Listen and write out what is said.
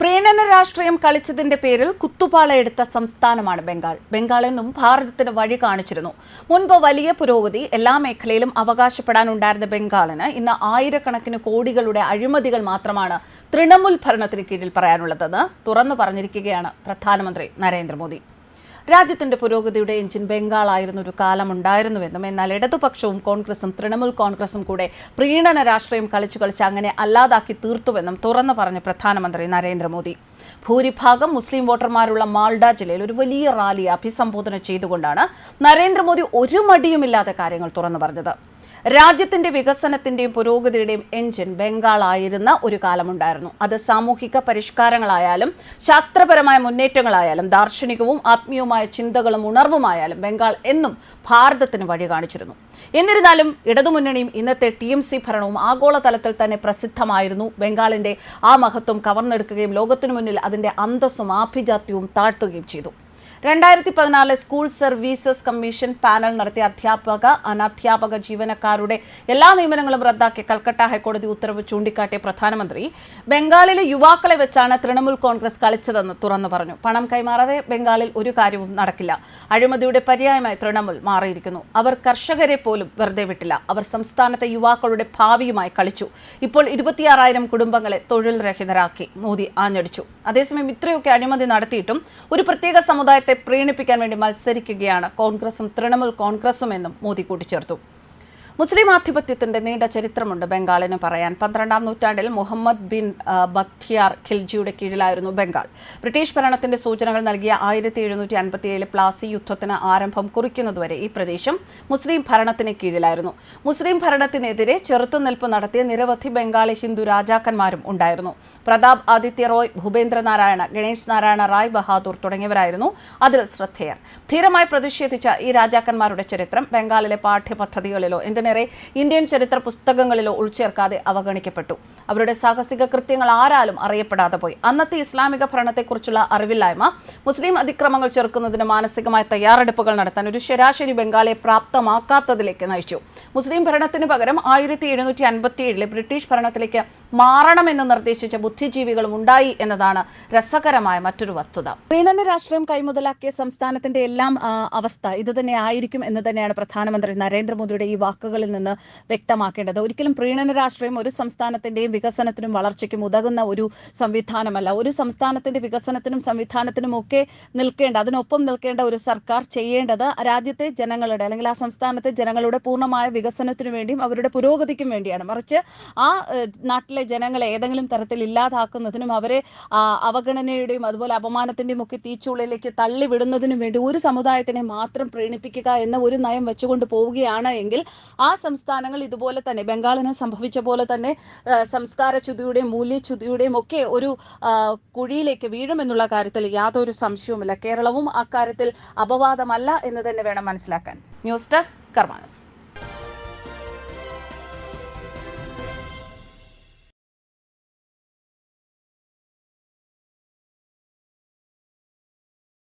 പ്രീണന രാഷ്ട്രീയം കളിച്ചതിന്റെ പേരിൽ കുത്തുപാള എടുത്ത സംസ്ഥാനമാണ് ബംഗാൾ. ബംഗാൾ എന്നും ഭാരതത്തിന് വഴി കാണിച്ചിരുന്നു. മുൻപ് വലിയ പുരോഗതി എല്ലാ മേഖലയിലും അവകാശപ്പെടാനുണ്ടായിരുന്ന ബംഗാളിന് ഇന്ന് ആയിരക്കണക്കിന് കോടികളുടെ അഴിമതികൾ മാത്രമാണ് തൃണമൂൽ ഭരണത്തിന് കീഴിൽ പറയാനുള്ളതെന്ന് തുറന്നു പറഞ്ഞിരിക്കുകയാണ് പ്രധാനമന്ത്രി നരേന്ദ്രമോദി. രാജ്യത്തിന്റെ പുരോഗതിയുടെ എഞ്ചിൻ ബംഗാളായിരുന്ന ഒരു കാലമുണ്ടായിരുന്നുവെന്നും എന്നാൽ ഇടതുപക്ഷവും കോൺഗ്രസും തൃണമൂൽ കോൺഗ്രസും കൂടെ പ്രീണന രാഷ്ട്രീയം കളിച്ചു കളിച്ച് അങ്ങനെ അല്ലാതാക്കി തീർത്തുവെന്നും തുറന്നു പറഞ്ഞ പ്രധാനമന്ത്രി നരേന്ദ്രമോദി. ഭൂരിഭാഗം മുസ്ലിം വോട്ടർമാരുള്ള മാൾഡ ജില്ലയിൽ ഒരു വലിയ റാലിയെ അഭിസംബോധന ചെയ്തുകൊണ്ടാണ് നരേന്ദ്രമോദി ഒരു മടിയുമില്ലാതെ കാര്യങ്ങൾ തുറന്നു പറഞ്ഞത്. രാജ്യത്തിന്റെ വികസനത്തിന്റെയും പുരോഗതിയുടെയും എഞ്ചിൻ ബംഗാൾ ആയിരുന്ന ഒരു കാലമുണ്ടായിരുന്നു. അത് സാമൂഹിക പരിഷ്കാരങ്ങളായാലും ശാസ്ത്രപരമായ മുന്നേറ്റങ്ങളായാലും ദാർശനികവും ആത്മീയവുമായ ചിന്തകളും ഉണർവുമായാലും ബംഗാൾ എന്നും ഭാരതത്തിന് വഴി കാണിച്ചിരുന്നു. എന്നിരുന്നാലും ഇടതുമുന്നണിയും ഇന്നത്തെ ടി എം സി ഭരണവും ആഗോളതലത്തിൽ തന്നെ പ്രസിദ്ധമായിരുന്നു. ബംഗാളിന്റെ ആ മഹത്വം കവർന്നെടുക്കുകയും ലോകത്തിനു മുന്നിൽ അതിന്റെ അന്തസ്സും ആഭിജാത്യവും താഴ്ത്തുകയും ചെയ്തു. രണ്ടായിരത്തി പതിനാലിലെ സ്കൂൾ സർവീസസ് കമ്മീഷൻ പാനൽ നടത്തിയ അധ്യാപക അനധ്യാപക ജീവനക്കാരുടെ എല്ലാ നിയമനങ്ങളും റദ്ദാക്കി കൽക്കട്ട ഹൈക്കോടതി ഉത്തരവ് ചൂണ്ടിക്കാട്ടിയ പ്രധാനമന്ത്രി ബംഗാളിലെ യുവാക്കളെ വെച്ചാണ് തൃണമൂൽ കോൺഗ്രസ് കളിച്ചതെന്ന് തുറന്നു പറഞ്ഞു. പണം കൈമാറാതെ ബംഗാളിൽ ഒരു കാര്യവും നടക്കില്ല. അഴിമതിയുടെ പര്യായമായി തൃണമൂൽ മാറിയിരിക്കുന്നു. അവർ കർഷകരെ പോലും വെറുതെ വിട്ടില്ല. അവർ സംസ്ഥാനത്തെ യുവാക്കളുടെ ഭാവിയുമായി കളിച്ചു. ഇപ്പോൾ ഇരുപത്തിയാറായിരം കുടുംബങ്ങളെ തൊഴിൽ രഹിതരാക്കി. മോദി ആഞ്ഞടിച്ചു. അതേസമയം ഇത്രയൊക്കെ അഴിമതി നടത്തിയിട്ടും ഒരു പ്രത്യേക സമുദായത്തെ പ്രീണിപ്പിക്കാൻ വേണ്ടി മത്സരിക്കുകയാണ് കോൺഗ്രസും തൃണമൂൽ കോൺഗ്രസും എന്നും മോദി കൂട്ടിച്ചേർത്തു. മുസ്ലിം ആധിപത്യത്തിന്റെ നീണ്ട ചരിത്രമുണ്ട് ബംഗാളിന് പറയാൻ. പന്ത്രണ്ടാം നൂറ്റാണ്ടിൽ മുഹമ്മദ് ബിൻ ബക്തിയാർ ഖിൽജിയുടെ കീഴിലായിരുന്നു ബംഗാൾ. ബ്രിട്ടീഷ് ഭരണത്തിന്റെ സൂചനകൾ നൽകിയ ആയിരത്തി എഴുന്നൂറ്റി അൻപത്തിയേഴ് പ്ലാസി യുദ്ധത്തിന് ആരംഭം കുറിക്കുന്നതുവരെ ഈ പ്രദേശം മുസ്ലിം ഭരണത്തിന് കീഴിലായിരുന്നു. മുസ്ലിം ഭരണത്തിനെതിരെ ചെറുത്തുനിൽപ്പ് നടത്തിയ നിരവധി ബംഗാളി ഹിന്ദു രാജാക്കന്മാരും ഉണ്ടായിരുന്നു. പ്രതാപ് ആദിത്യ റോയ് ഭൂപേന്ദ്രനാരായണ ഗണേഷ് നാരായണ റായ് ബഹാദൂർ തുടങ്ങിയവരായിരുന്നു അതിൽ ശ്രദ്ധേയർ. ധീരമായി പ്രതിഷേധിച്ച ഈ രാജാക്കന്മാരുടെ ചരിത്രം ബംഗാളിലെ പാഠ്യപദ്ധതികളിലോ എന്തിനേറെ ഇന്ത്യൻ ചരിത്ര പുസ്തകങ്ങളിലോ ഉൾച്ചേർക്കാതെ അവഗണിക്കപ്പെട്ടു. അവരുടെ സാഹസിക കൃത്യങ്ങൾ ആരാലും അറിയപ്പെടാതെ പോയി. അന്നത്തെ ഇസ്ലാമിക ഭരണത്തെക്കുറിച്ചുള്ള അറിവില്ലായ്മ മുസ്ലിം അതിക്രമങ്ങൾ ചെറുക്കുന്നതിന് മാനസികമായ തയ്യാറെടുപ്പുകൾ നടത്താൻ ഒരു ശരാശരി ബംഗാളിയെ പ്രാപ്തമാക്കാത്തതിലേക്ക് നയിച്ചു. മുസ്ലിം ഭരണത്തിന് പകരം ആയിരത്തി എഴുന്നൂറ്റി അൻപത്തിയേഴിലെ ബ്രിട്ടീഷ് ഭരണത്തിലേക്ക് മാറണമെന്ന് നിർദ്ദേശിച്ച ബുദ്ധിജീവികളും ഉണ്ടായി എന്നതാണ് രസകരമായ മറ്റൊരു വസ്തുത. പ്രീണന രാഷ്ട്രീയം കൈമുതലാക്കിയ സംസ്ഥാനത്തിന്റെ എല്ലാം അവസ്ഥ ഇത് തന്നെ ആയിരിക്കും എന്ന് തന്നെയാണ് പ്രധാനമന്ത്രി നരേന്ദ്രമോദിയുടെ ഈ വാക്കുകളിൽ നിന്ന് വ്യക്തമാക്കേണ്ടത്. ഒരിക്കലും പ്രീണന രാഷ്ട്രീയം ഒരു സംസ്ഥാനത്തിന്റെയും വികസനത്തിനും വളർച്ചയ്ക്കും ഉതകുന്ന ഒരു സംവിധാനമല്ല. ഒരു സംസ്ഥാനത്തിന്റെ വികസനത്തിനും സംവിധാനത്തിനും ഒക്കെ നിൽക്കേണ്ട അതിനൊപ്പം നിൽക്കേണ്ട ഒരു സർക്കാർ ചെയ്യേണ്ടത് രാജ്യത്തെ ജനങ്ങളുടെ അല്ലെങ്കിൽ ആ സംസ്ഥാനത്തെ ജനങ്ങളുടെ പൂർണമായ വികസനത്തിനു വേണ്ടിയും അവരുടെ പുരോഗതിക്കും വേണ്ടിയാണ്. മറിച്ച് ആ ഏഹ്, നാട്ടിലെ ജനങ്ങളെ ഏതെങ്കിലും തരത്തിൽ ഇല്ലാതാക്കുന്നതിനും അവരെ അവഗണനയുടെയും അതുപോലെ അപമാനത്തിന്റെയും ഒക്കെ തീച്ചുള്ളിലേക്ക് തള്ളിവിടുന്നതിനും വേണ്ടി ഒരു സമുദായത്തിനെ മാത്രം പ്രീണിപ്പിക്കുക എന്ന ഒരു നയം വെച്ചുകൊണ്ട് പോവുകയാണ് എങ്കിൽ ആ സംസ്ഥാനങ്ങൾ ഇതുപോലെ തന്നെ ബംഗാളിന് സംഭവിച്ച പോലെ തന്നെ സംസ്കാര ച്യുതിയുടെയും മൂല്യച്യുതിയുടെയും ഒക്കെ ഒരു കുഴിയിലേക്ക് വീഴുമെന്നുള്ള കാര്യത്തിൽ യാതൊരു സംശയവുമില്ല. കേരളവും അക്കാര്യത്തിൽ അപവാദമല്ല എന്ന് തന്നെ വേണം മനസ്സിലാക്കാൻ. News desk കർമാനസ്.